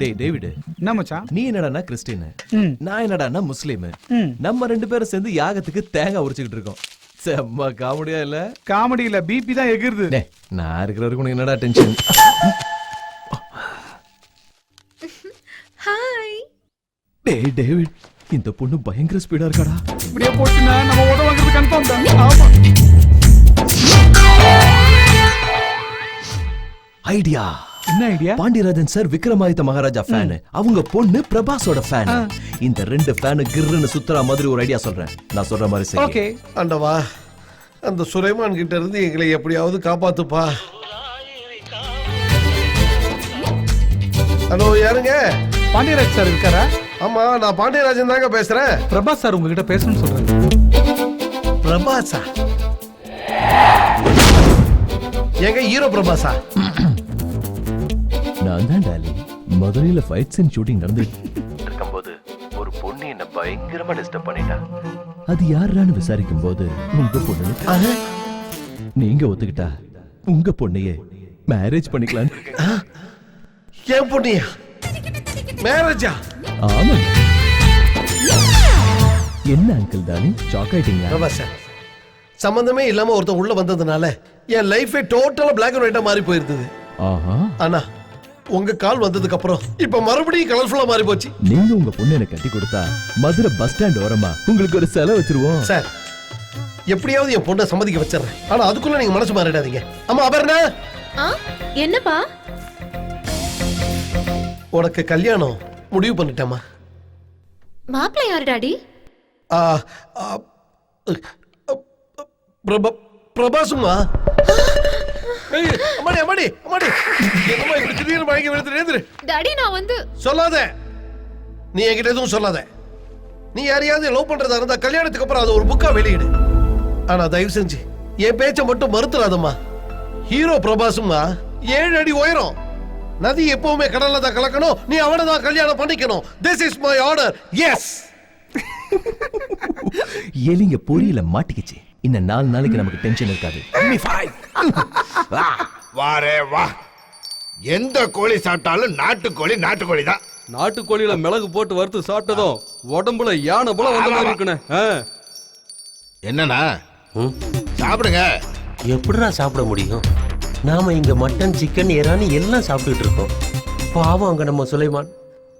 டேய் டேவிட். என்ன மச்சான்? நீ என்னடான்னா கிறிஸ்டின். நான் என்னடான்னா முஸ்லீம். நம்ம ரெண்டு பேரும் சேர்ந்து யாகத்துக்கு தேங்காய் உரிச்சுக்கிட்டு இருக்கோம். செம்ம காமெடியா இல்ல? காமெடி இல்ல பிபி தான் எகிருது. நான் இருக்கிற வரைக்கும் உனக்கு என்னடா டென்ஷன் ஹாய் டேய் டேவிட் இந்த பொண்ணு பயங்கர ஸ்பீடா இருக்காடா. இப்படியே போச்சுன்னா நம்ம உதவ வாங்குறது கன்ஃபார்ம் தான். ஆமா. ஐடியா என்ன idea Pandiarajan sir Vikramaditya Maharaja fan அவங்க பொண்ணு பிரபாஸோட ஃபேன் இந்த ரெண்டு ஃபேன் கிர்னு சுத்துற மாதிரி ஒரு ஐடியா சொல்றேன். நான் சொல்ற மாதிரி சரி ஓகே. ஆண்டவா அந்த சுலைமான் கிட்ட இருந்து எங்களை எப்படியாவது காப்பாத்துப்பா. ஹலோ யாருங்க? பாண்டியராஜ் சார் இருக்காரா? ஆமா நான் பாண்டியராஜன் தாங்க பேசுறேன். பிரபாஸ் சார் உங்ககிட்ட பேசணும்னு சொல்றாரு. பிரபாசா எங்க ஹீரோ பிரபாசா நான் தான் டாலி மதுரையில ஃபைட் சீன் ஷூட்டிங் நடந்து இருக்கும்போது ஒரு பொண்ணு என்ன பயங்கரமா டிஸ்டர்ப் பண்ணிட்டா. அது யாருன்னு விசாரிக்கும் போது உங்க பொண்ணு. நீங்க ஒத்துக்கிட்டா உங்க பொண்ணையே மேரேஜ் பண்ணிக்கலாம் என் பொண்ணியா? மேரேஜா ஆமா. என்ன அங்கிள் டாலி ஷாக் ஆயிட்டீங்களா? பிரபாசா சம்பந்தமே இல்லாம ஒருத்தன் உள்ள வந்ததுனால என் லைஃபே டோட்டலா பிளாக் அண்ட் ஒயிட்டா மாறி போயிருந்தது. ஆஹா. ஆனா உங்க கால் வந்ததுக்கு அப்புறம் இப்ப மறுபடியும் கலர்ஃபுல்லா மாறி போச்சு. நீங்க உங்க பொண்ணு எனக்கு கட்டி கொடுத்தா மதுரை பஸ் ஸ்டாண்ட் ஓரமா உங்களுக்கு ஒரு செலவு வச்சிருவோம். சார் எப்படியாவது என் பொண்ணை சம்மதிக்க வச்சிடுறேன். ஆனா அதுக்குள்ள நீங்க மனசு மாறிடாதீங்க. ஆமா அபர்ணா! ஆ என்னப்பா? உனக்கு கல்யாணம் முடிவு பண்ணிட்டேம்மா. மாப்பிள்ளை யாரு டாடி பிரபா பிரபாசுமா அம்மாடி அம்மாடி அம்மாடி. என்னம்மா இப்படி திடீர்னு மயங்கி விழுந்து எழுந்துரு. டாடி நான் வந்து சொல்லாத. நீ என்கிட்ட எதுவும் சொல்லாத. நீ யாரையாவது லவ் பண்றதா இருந்தா கல்யாணத்துக்கு அப்புறம் அது ஒரு புக்கா வெளியிடு. ஆனா தயவு செஞ்சு என் பேச்சை மட்டும் மறுத்துறாதம்மா. ஹீரோ பிரபாசுமா ஏழு அடி உயரம். நதி எப்பவுமே கடல்ல தான் கலக்கணும். நீ அவனை தான் கல்யாணம் பண்ணிக்கணும். திஸ் இஸ் மை ஆர்டர் எஸ் எலிங்க பொரியல மாட்டிக்கிச்சு. இன்னும் நாலு நாளைக்கு நமக்கு டென்ஷன் இருக்காது. வாரே வா. எந்த கோழி சாப்பிட்டாலும் நாட்டுக்கோழி நாட்டுக்கோழி தான் நாட்டுக்கோழியில மிளகு போட்டு வறுத்து சாப்பிட்டதும் உடம்புல யானை போல வந்த மாதிரி இருக்குண்ணே. ஆ. என்னண்ணா? சாப்பிடுங்க. எப்படிடா சாப்பிட முடியும்? நாம இங்க மட்டன் சிக்கன் இறானி எல்லாம் சாப்பிட்டுட்டு இருக்கோம். பாவம் அங்க நம்ம சுலைமான்.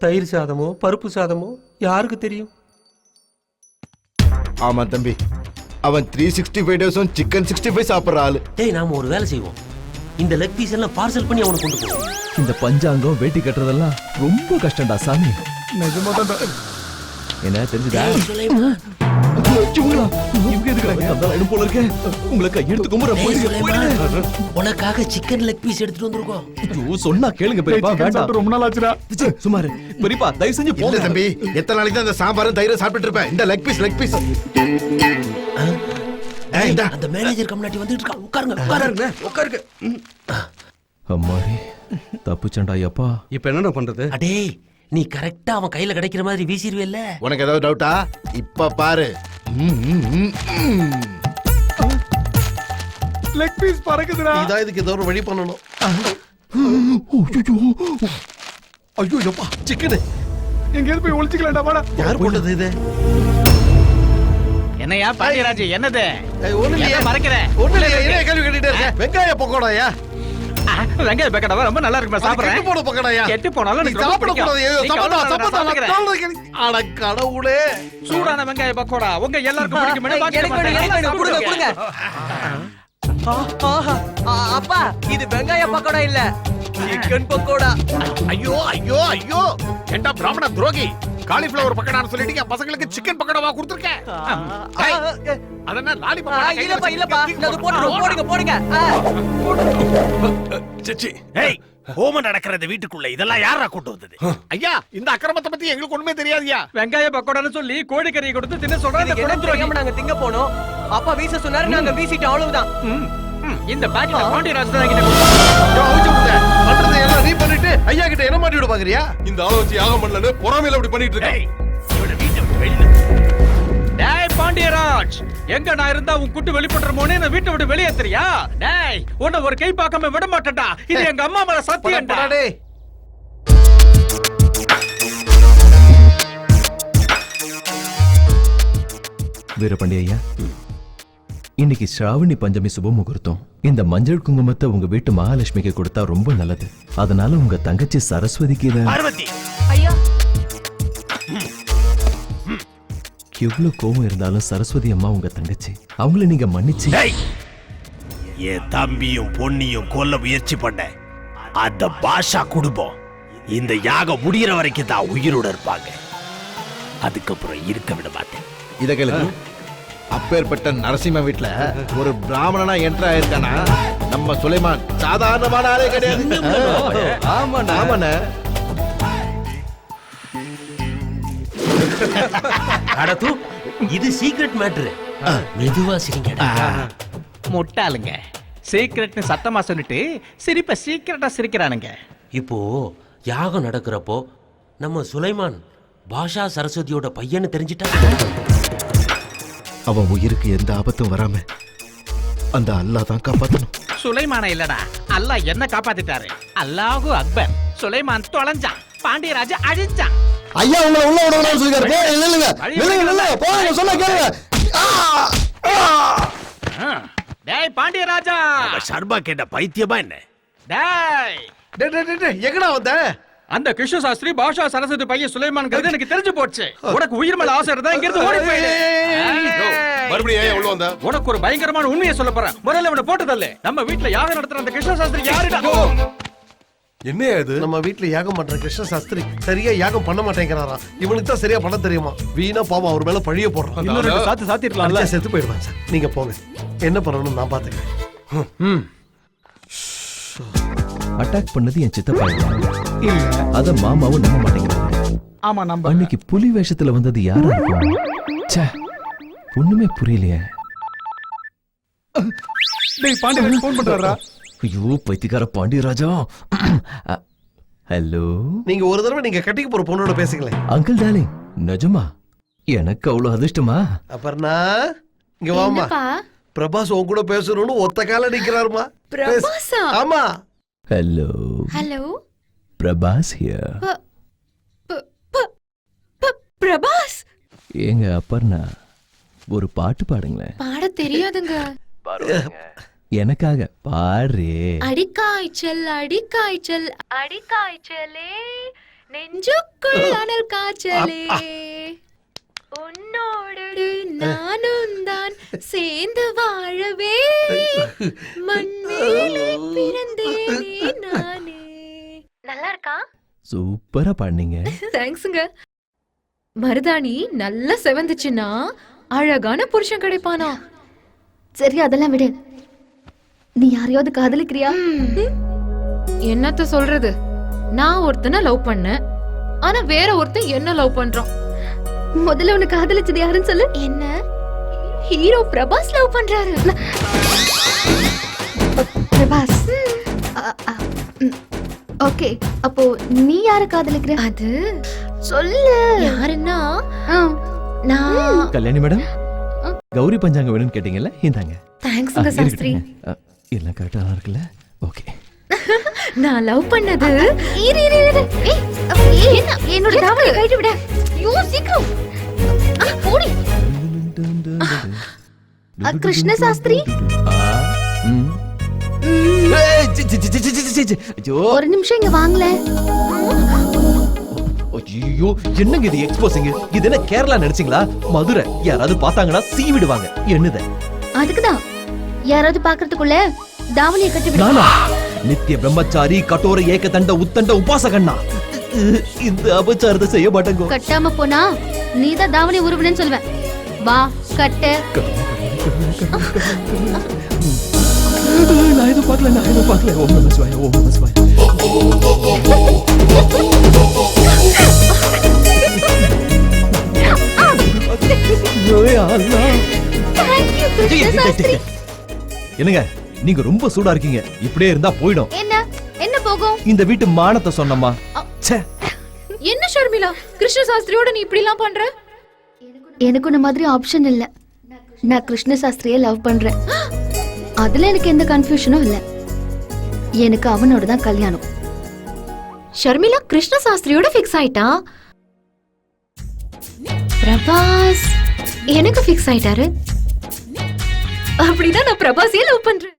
தயிர் சாதமோ பருப்பு சாதமோ யாருக்கு தெரியும்? ஆமா தம்பி. அவன் த்ரீ சிக்ஸ்டி ஃபைவ் டேஸும் சிக்கன் சிக்ஸ்டி ஃபைவ் சாப்பிட்ற ஆளு. டேய் நாம ஒரு வேலை செய்வோம். இந்த லெக் பீஸ் எல்லாம் பார்சல் பண்ணி அவனுக்கு கொண்டு போவோம் இந்த பஞ்சாங்கம் வேட்டி கட்டுறதெல்லாம் ரொம்ப கஷ்டம்டா சாமி. நிஜமா தான் என்ன தெரிஞ்சுதா? உனக்காக சிக்கன் லெக் பீஸ் எடுத்துட்டு வந்திருக்கோம். சொன்னா கேளுங்க பெரியப்பா வேண்டாம் ரொம்ப நாள் ஆச்சுடா சுமாரு பெரியப்பா தயவு செஞ்சு போங்க. தம்பி எத்தனை நாளைக்கு தான் இந்த சாம்பாரும் தயிரும் சாப்பிட்டு இருப்பேன். இந்த லெக் பீஸ் லெக் பீஸ் அந்த மேனேஜர் கம்னாட்டி வந்துட்டு இருக்கான். உட்காருங்க உட்காருங்க. உட்காருங்க. அம்மாடி தப்புச்சண்டா இப்ப என்னண்ணா பண்றது? அடே நீ கரெக்டா அவன் கையில கிடைக்கிற மாதிரி வீசிடுவேல்ல உனக்கு ஏதாவது டவுட்டா இப்ப பாரு. லெக் பீஸ் பறக்குதுடா இதான் இதுக்கு ஏதோ ஒரு வழி பண்ணணும் ஐயோ எப்பா சிக்கனு எங்கேயாவது போய் ஒளிச்சுக்கலாம்டா வாடா யார் போட்டது இது என்னையா பாண்டியராஜ் என்னது ஏய், ஒண்ணும் இல்லையே. என்ன மறைக்கிற? ஒண்ணும் இல்லையே, என்ன கேள்வி கேட்டுட்டே இருக்க? வெங்காய பக்கோடாயா வெங்காய பேக்கடவா ரொம்ப நல்லா இருக்குமா அது சாப்பிடுறேன்? கெட்டு போன பக்கோடாயா கெட்டு போனாலும் நீ சாப்பிடுறேன். சொல்றது கேளு. அட கடவுளே. சூடான வெங்காய பக்கோடா உங்க எல்லாருக்கும் பிடிக்கும் அப்பா இது வெங்காய பக்கோடா இல்ல? சிக்கன் பக்கோடா. ஐயோ ஐயோ ஐயோ. ஏண்டா பிராமண துரோகி? காலிஃபிளவர் பக்கடான்னு சொல்லிட்டு என் பசங்களுக்கு சிக்கன் பக்கடாவா கொடுத்துருக்கேன்? அதென்ன லாலி இல்லப்பா இல்லப்பா. இல்ல, அது போட்டுருவோம் போடுங்க போடுங்க. ஆ. ஏய் ஹோமம் நடக்கிறது வீட்டுக்குள்ள. இதெல்லாம் யாரா கூட்டு வந்தது? ஐயா இந்த அக்கிரமத்தை பத்தி எங்களுக்கு ஒண்ணுமே தெரியாதுயா வெங்காய பக்கோடான்னு சொல்லி கோழிக்கறியை கொடுத்து தின்ன. தெரியாம நாங்க திங்க போனோம்? அப்பா வீச சொன்னாரு நாங்க வீசிட்டோம் அவ்வளவுதான். இந்த பாக்கெட் பாண்டியராஜ் தான் கிட்ட பண்றது எல்லாம் நீ பண்ணிட்டு ஐயா கிட்ட என்ன மாட்டி விடுவாங்கறியா இந்த ஆளை வச்சு யாகம் பண்ணலன்னு பொறாமையில அப்படி பண்ணிட்டு இருக்க டேய் பாண்டியராஜ் எங்க நான் இருந்தா உன் குட்டு வெளிப்படுறமோனே நான் வீட்டை விட்டு வெளியே தெரியா டேய் உன்னை ஒரு கை பார்க்காம விட மாட்டேன்டா. இது எங்க அம்மா மேல சத்தியம்டா. டேய். வீரபாண்டிய ஐயா இன்னைக்கு ஸ்ராவணி பஞ்சமி சுப முகூர்த்தம். இந்த மஞ்சள் குங்குமத்தை உங்க வீட்டு மகாலட்சுமிக்கு கொடுத்தா ரொம்ப நல்லது. அதனால உங்க தங்கச்சி சரஸ்வதிக்கு இத எவ்வளவு கோபம் இருந்தாலும் சரஸ்வதி அம்மா உங்க தங்கச்சி. அவங்கள நீங்க மன்னிச்சு என் தம்பியும் பொண்ணியும் கொல்ல முயற்சி பண்ண. அந்த பாஷா குடும்பம் இந்த யாகம் முடியிற வரைக்கும் தான் உயிரோட இருப்பாங்க. அதுக்கப்புறம் இருக்க விட மாட்டேன். இத கேளு அப்பேற்பட்ட நரசிம்ம வீட்ல ஒரு பிராமணனா என்ட்ரு ஆயிருக்கானா? நம்ம சுலைமான் சாதாரணமான ஆளே கிடையாது. ஆமாண்ணா. ஆமாண்ணே. அடத்து இது சீக்ரெட் மேட்ரு மெதுவா சிரிங்கடா முட்டாளுங்க. சீக்கிரட்னு சத்தமா சொல்லிட்டு சிரிப்ப சீக்கிரட்டா சிரிக்கிறானுங்க. இப்போ யாகம் நடக்கிறப்போ நம்ம சுலைமான் பாஷா சரஸ்வதியோட பையன்னு தெரிஞ்சிட்டா? அவன் உயிருக்கு எந்த ஆபத்தும் வராம அந்த அல்லாஹ் தான் காப்பாத்தணும். சுலைமான இல்லடா. அல்லாஹ் என்ன காப்பாத்திட்டாரு. அல்லாஹு அக்பர். சுலைமான் தொலைஞ்சான். பாண்டியராஜ அழிஞ்சான். ஐயா உங்களை உள்ள விடணும்னு சொல்லிருக்காரு போ இல்லைங்க இல்லைங்க இல்ல போங்க சொல்ல கேளுங்க. ஆ. டேய் பாண்டியராஜா. சர்மா கேட்ட பைத்தியமா என்ன? டேய். டேய், டேய், டேய், டேய், எங்கடா வந்த? அந்த கிருஷ்ண சாஸ்திரி பாஷா சரஸ்வதி பையன் சுலைமான்ங்கிறது எனக்கு தெரிஞ்சு போச்சு. உனக்கு உயிர் மேல ஆசை இருந்தா இங்க இருந்து ஓடி போயிடு. மறுபடியும் ஏன் உள்ள வந்த? உனக்கு ஒரு பயங்கரமான உண்மையை சொல்ல போறேன். முதல்ல இவனை போட்டு தள்ளு நம்ம வீட்ல யாகம் நடத்துற அந்த கிருஷ்ண சாஸ்திரி யாருடா என்ன இது? நம்ம வீட்ல யாகம் பண்ற கிருஷ்ண சாஸ்திரி சரியா யாகம் பண்ண மாட்டேங்கிறாராம் இவனுக்கு தான் சரியா பண்ண தெரியுமா? வீணா பாவம் அவர் மேல பழிய போடுறான். இன்னும் சாத்து சாத்திரலாம்ல அடிச்சா செத்து போயிடுவான் சார். நீங்க போங்க. என்ன பண்ணணும் நான் பாத்துக்கிறேன். அட்டாக் பண்ணது என் சித்தப்பா. இல்ல. அத மாமாவும் நம்ப மாட்டேங்கிறாங்க ஆமா நம்ம அன்னைக்கு புலி வேஷத்துல வந்தது யாரா? இருக்கும் ச்சே ஒண்ணுமே புரியலையே. டேய் பாண்டியன் ஃபோன் பண்றாரா ஐயோ பைத்தியக்கார பாண்டியராஜா. ஹலோ? நீங்க ஒரு தடவை நீங்க கட்டிக்க போற பொண்ணோட பேசுங்களேன். அங்கிள் டார்லிங் நிஜமா? எனக்கு அவ்வளவு அதிர்ஷ்டமா? அபர்ணா இங்க வாமா என்னப்பா? பிரபாஸ் உன் கூட பேசணும்னு ஒத்த கால நிக்கிறாருமா. பிரபாஸா? ஆமா. Hello? Hello? Prabhas here Prabhas ஏங்க அப்பர்ணா ஒரு பாட்டு பாடுங்களேன். பாட தெரியாதுங்க. எனக்காக பாடுறே. அடிக்காய்ச்சல் அடிக்காய்ச்சல் அடிக்காய்ச்சலே நெஞ்சுக்குள் அனல் காய்ச்சலே. உன்னோடு நானும் தான் சேர்ந்து வாழவே. மண்மேலே பிறந்தேனே நானே நல்லா இருக்கா சூப்பரா பாடுனீங்க. தேங்க்ஸுங்க மருதாணி நல்லா செவந்துச்சுன்னா அழகான புருஷன் கிடைப்பானா? சரி அதெல்லாம் விடு. நீ யாரையாவது காதலிக்கிறியா? என்னத்த சொல்றது? நான் ஒருத்தனை லவ் பண்ணேன். ஆனா வேற ஒருத்தன் என்ன லவ் பண்றான். முதல்ல உன்னை காதலிச்சது யாருன்னு சொல்லு. என்ன? ஹீரோ பிரபாஸ் லவ் பண்றாரு. பிரபாஸ். ஓகே அப்போ நீ யார காதலிக்கிற? அது சொல்லு. யாருன்னா? நான் கல்யாணி மேடம் கௌரி பஞ்சாங்க வேணும்னு கேட்டீங்கல்ல இந்தாங்க. ஆ, தேங்க்ஸ்ங்க சாஸ்திரி. எல்லாம் கரெக்டா இருக்குல்ல? ஓகே. நான் லவ் பண்ணது. இரு இரு இரு ஏய், என்ன? என்னோட தாவணி கழட்டி விட. ஐயோ சீக்கிரம். ஆ, போடி. அ, கிருஷ்ண சாஸ்திரி? ஆ, ம். ஐயோ. ஒரு நிமிஷம் இங்க வாங்கல ஐயோ என்னங்க இது எக்ஸ்போசிங் இது என்ன கேரளா நினைச்சீங்களா மதுரை. யாராவது பார்த்தாங்கன்னா சீ விடுவாங்க என்னத? அதுக்குதான். யாராவது பாக்குறதுக்குள்ள தாவணியை கட்டி நானா? நித்திய பிரம்மச்சாரி கட்டோர ஏக தண்ட உத்தண்ட உபாசகண்ணா இந்த அபச்சாரத்தை செய்ய மாட்டேங்கோ. கட்டாம போனா நீதான் தாவணி உருவனு சொல்லுவேன். வா கட்டு. நான் எதுவும் பார்க்கல நான் எதுவும் பார்க்கல ஓம் நம சிவாய ஓம் நம சிவாய ஓய் அல்லாஹ். தேங்க்யூ கிருஷ்ண சாஸ்திரி என்னங்க நீங்க ரொம்ப சூடா இருக்கீங்க. இப்படியே இருந்தா போயிடும். என்ன? என்ன போகும்? இந்த வீட்டு மானத்தை சொன்னம்மா. என்ன ஷர்மிளா? கிருஷ்ண சாஸ்திரியோட நீ இப்படி எல்லாம் பண்ற? எனக்கு உன்ன மாதிரி ஆப்ஷன் இல்ல. நான் கிருஷ்ண சாஸ்திரியை லவ் பண்றேன் அதுல எனக்கு எந்த கன்ஃபியூஷனும் இல்ல. எனக்கு அவனோட தான் கல்யாணம். ஷர்மிளா கிருஷ்ண சாஸ்திரியோட ஃபிக்ஸ் ஆயிட்டா? பிரபாஸ் எனக்கு ஃபிக்ஸ் ஆயிட்டாரு. அப்படிதான் நான் பிரபாஸையே லவ் பண்றேன்.